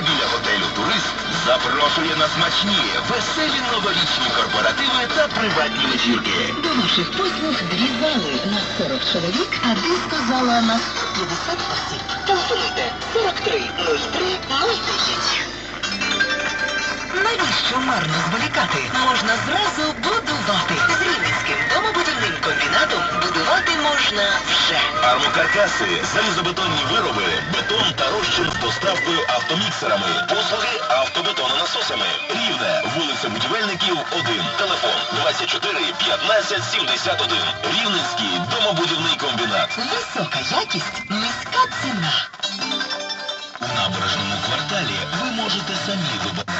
біля готелю Турист запрошує на смачні, веселі новорічні корпоративи та приватні вечірки. До ваших послуг дві зали на 40 чоловік, а диско-зала на 150 осіб. Телефонуйте 43 03 010. Навіщо марно зволікати? Можна зразу будувати. З Рівненським домобудівним комбінатом будувати можна вже. Армокаркаси, залізобетонні вироби, бетон та розчин з доставкою автоміксерами, послуги автобетононасосами. Рівне, вулиця Будівельників, 1, телефон 24 15 71. Рівненський домобудівний комбінат. Висока якість, низька ціна. У набережному кварталі ви можете самі вибирати.